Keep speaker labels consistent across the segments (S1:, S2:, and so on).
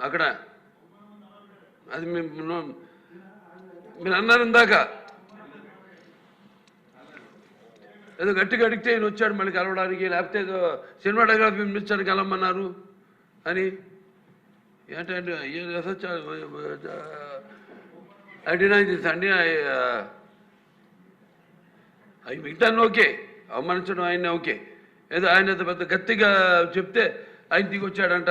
S1: అక్కడ అది మేము మీరు అన్నారు ఇందాక. ఏదో గట్టిగా అడిగితే ఈయన వచ్చాడు మళ్ళీ కలవడానికి లేకపోతే ఏదో సినిమాటోగ్రఫీ మినిస్టర్ కలవమన్నారు అని. ఏంటంటే అడినా దిస్ అండి అవి మిగతా ఓకే అవమానించడం ఆయన ఓకే. ఏదో ఆయన పెద్ద గట్టిగా చెప్తే ఆయన దిగి వచ్చాడంట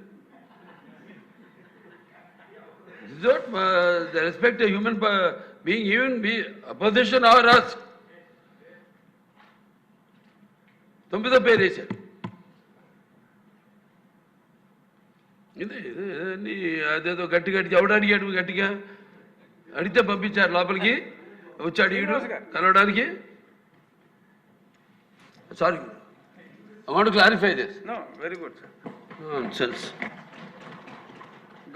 S1: respect human being even be opposition or us తొమ్మిదో పేరు వేశారు ఇదే ఇదే అన్ని అదేదో గట్టి గట్టి ఎవడు అడిగాడు గట్టిగా అడిగితే పంపించారు లోపలికి వచ్చాడు ఈడు కలవడానికి sorry I want clarify this
S2: no very good sir
S1: sense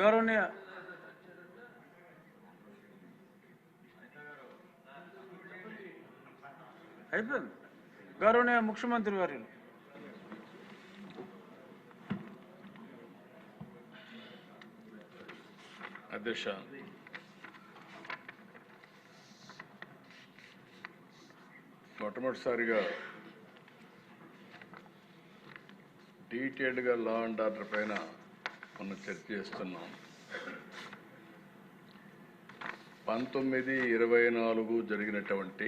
S2: గౌరవనీయ అయిపోయింది. గౌరవనీయ ముఖ్యమంత్రి వర్యులు
S3: అధ్యక్ష. మొట్టమొదటిసారిగా డీటెయిల్డ్గా లా అండ్ ఆర్డర్ పైన మనం చర్చ చేస్తున్నాం. పంతొమ్మిది ఇరవై నాలుగు జరిగినటువంటి